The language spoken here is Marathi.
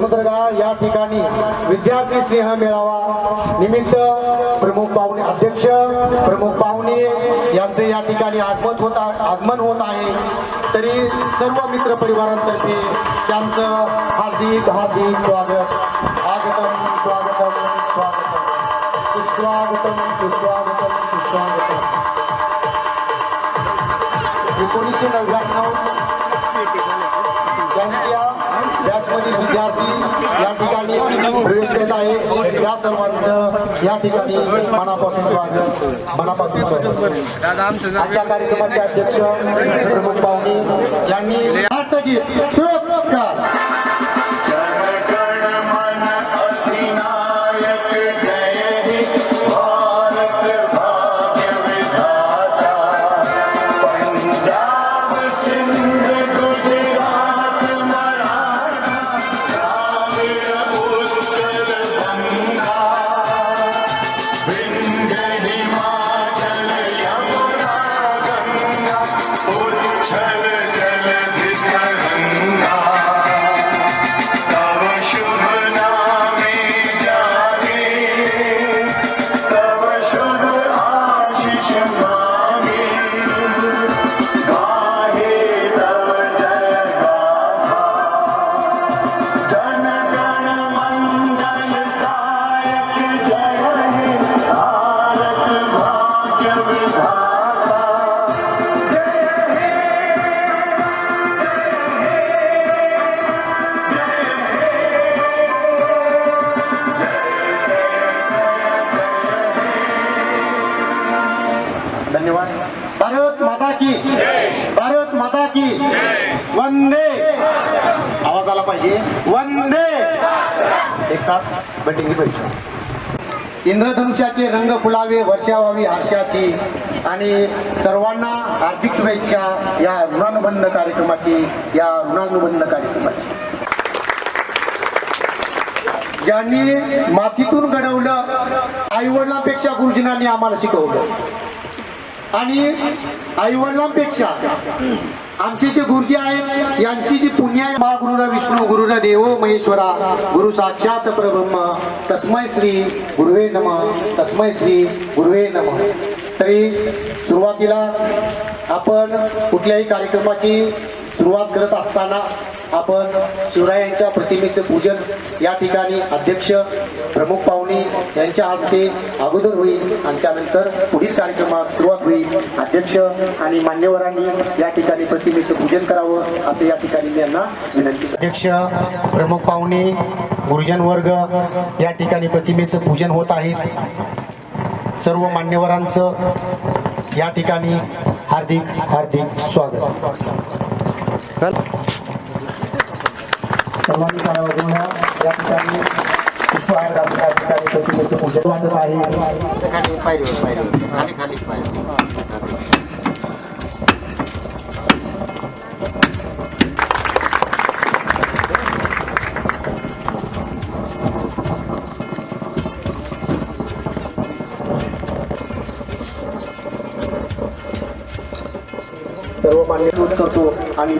विष्णुदुर्गा या ठिकाणी विद्यार्थी स्नेह मेळावा निमित्त प्रमुख पाहुणे अध्यक्ष प्रमुख पाहुणे यांचे या ठिकाणी आगमन होत आगमन होत आहे. तरी सर्व मित्र परिवारांतर्फे त्यांचं हार्दिक हार्दिक स्वागत आगतम स्वागतम स्वागतम सुस्वागतम सुस्वागतम सुस्वागतम. एकोणीसशे नव्याण्णव त्यांच्या बॅचमधील विद्यार्थी या ठिकाणी प्रवेश घेत आहे. या सर्वांचं या ठिकाणी मनापासून स्वागत मनापासून स्वागत. आजच्या कार्यक्रमाचे अध्यक्ष प्रमुख पाहुणे यांनी राष्ट्रगीत सुरक्षकार धन्यवाद। भारत माता की। भारत माता की। वंदे। आवाज आला पाहिजे। वंदे। एक साथ बैठकी। परीक्षा इंद्रधनुष्याचे रंग फुलावे वर्षा व्हावी हर्षाची आणि सर्वांना हार्दिक शुभेच्छा या ऋणानुबंध कार्यक्रमाची या ऋणानुबंध कार्यक्रमाची. ज्यांनी मातीतून घडवलं आईवडिलांपेक्षा गुरुजनांनी आम्हाला शिकवलं. आणि आईवडिलांपेक्षा आमचे जे गुरुजी आहेत यांची जी पुण्य आहे मा गुरुरा विष्णू गुरुरा देव महेश्वरा गुरु साक्षात परब्रह्म तस्मय श्री गुरुवे नम तस्मै श्री गुरुवे नम. तरी सुरुवातीला आपण कुठल्याही कार्यक्रमाची सुरुवात करत असताना आपण शिवरायांच्या प्रतिमेचं पूजन या ठिकाणी अध्यक्ष प्रमुख पाहुणे यांच्या हस्ते अगोदर होईल आणि त्यानंतर पुढील कार्यक्रमास सुरुवात होईल. अध्यक्ष आणि मान्यवरांनी या ठिकाणी प्रतिमेचं पूजन करावं असं या ठिकाणी मी यांना विनंती अध्यक्ष प्रमुख पाहुणे गुरुजन वर्ग या ठिकाणी प्रतिमेचं पूजन होत आहे. सर्व मान्यवरांचं या ठिकाणी हार्दिक हार्दिक स्वागत. सर्वांनी काळा वाजवण्या या ठिकाणी पुष्पहार घालून या ठिकाणी प्रतिमेचं पूजन वाटत आहे. सर्व मान्य करतो आणि